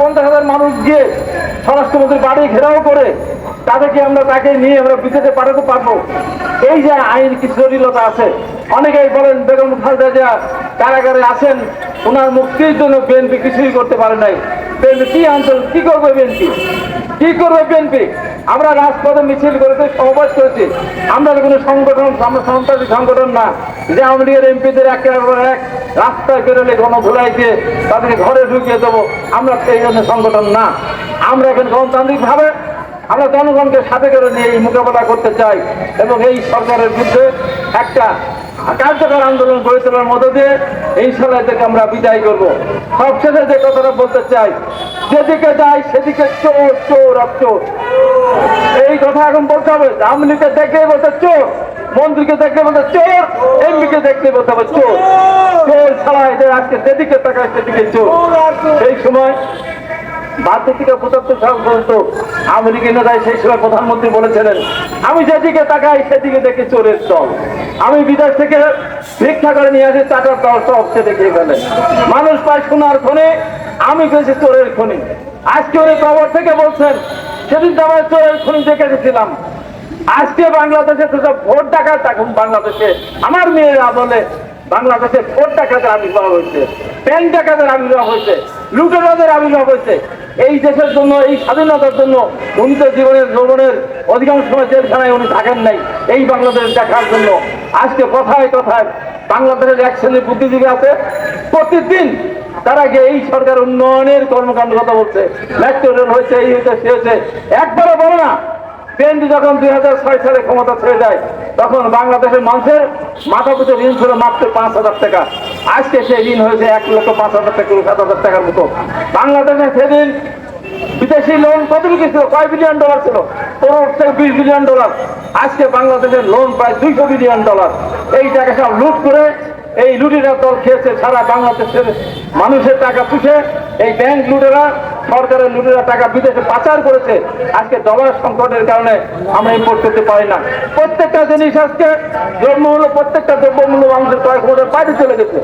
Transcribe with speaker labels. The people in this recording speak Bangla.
Speaker 1: পঞ্চাশ হাজার মানুষ গিয়ে স্বরাষ্ট্রমন্ত্রীর বাড়ি ঘেরাও করে তাদেরকে আমরা তাকে নিয়ে আমরা বিদেশে পাঠাতে পারব। এই যে আইন কিছু জটিলতা আছে, অনেকেই বলেন, বেগম খালেদা জিয়া কারাগারে আছেন ওনার মুক্তির জন্য বিএনপি কিছুই করতে পারে নাই। কি আন্দোলন কি করবে বিএনপি? কি করবে বিএনপি? আমরা রাজপথে মিছিল করেছি সমাবেশ করেছি। আমরা কোনো সংগঠন সন্ত্রাসী সংগঠন না। যে আওয়ামী লীগের এমপিদের এক এক রাস্তায় বেরোলে গণধুলাই দিয়ে তাদেরকে ঘরে ঢুকিয়ে দেবো। আমরা সেই জন্য সংগঠন না। আমরা এখন গণতান্ত্রিকভাবে আমরা জনগণকে সাথে করে নিয়ে এই মোকাবেলা করতে চাই এবং এই সরকারের বিরুদ্ধে একটা কার্যকর আন্দোলন গড়ে তোলার মধ্য দিয়ে এই ইনশাল্লাহ এদেরকে আমরা বিদায় করব। সবশেষে যে কথাটা বলতে চাই, যেদিকে যাই সেদিকে চোর চোর চোর এই কথা এখন বলতে হবে আওয়ামী লীগকে দেখলে বলতে চোর, মন্ত্রীকে দেখলে বলতে চোর, এমপিকে দেখলে বলতে হবে চোর। চোর ছাড়া এদের আজকে যেদিকে তাকায় সেদিকে চোর। সেই সময় মানুষ পায় সোনার খনি, আমি পেয়েছি চোরের খনি। আজকে উনি খবর থেকে বলছেন, সেদিন তো আমার চোরের খনি দেখে এসেছিলাম আজকে বাংলাদেশে তো সব ভোট ডাকাত, এখন বাংলাদেশে আমার মেয়েরা বলে, বাংলাদেশে ভোট ডাকাতের আবির্ভাব হয়েছে, ব্যাংক ডাকাতের আবির্ভাব হয়েছে, লুটেরাদের আবির্ভাব হয়েছে। এই দেশের জন্য, এই স্বাধীনতার জন্য উনি তো জীবনের যৌবনের অধিকাংশ সময় জেলখানায় উনি থাকেন নাই। এই বাংলাদেশ দেখার জন্য। আজকে কথায় কথায় বাংলাদেশের এক শ্রেণির বুদ্ধিজীবী আছে। প্রতিদিন তারা গিয়ে এই সরকার উন্নয়নের কর্মকাণ্ড কথা বলছে। মেট্রো রেল হয়েছে, এই হয়েছে, সে হয়েছে। একবারও বলো না বিএনপি যখন দুই হাজার ছয় সালে ক্ষমতা ছেড়ে যায় তখন বাংলাদেশের মানুষের মাথা পিছু ঋণ ছিল মাত্র পাঁচ হাজার টাকা। আজকে সেই ঋণ হয়েছে এক লক্ষ পাঁচ হাজার টাকা, সাত হাজার টাকার মতো। বাংলাদেশে সেদিন বিদেশি লোন কত ছিল? কয় বিলিয়ন ডলার ছিল? পনেরো থেকে বিশ বিলিয়ন ডলার আজকে বাংলাদেশের লোন প্রায় দুইশো বিলিয়ন ডলার এই টাকা সব লুট করে এই লুটেরা দল খেয়েছে, সারা বাংলাদেশের মানুষের টাকা পুষে এই ব্যাংক লুটেরা সরকারের লুটেরা টাকা বিদেশে পাচার করেছে, আজকে ডলার সংকটের কারণে আমরা ইম্পোর্ট করতে পারি না। প্রত্যেকটা জিনিস আজকে দ্রব্যমূল্য, প্রত্যেকটা দ্রব্যমূল্য মানুষের কয়েক বছর বাইরে চলে গেছে।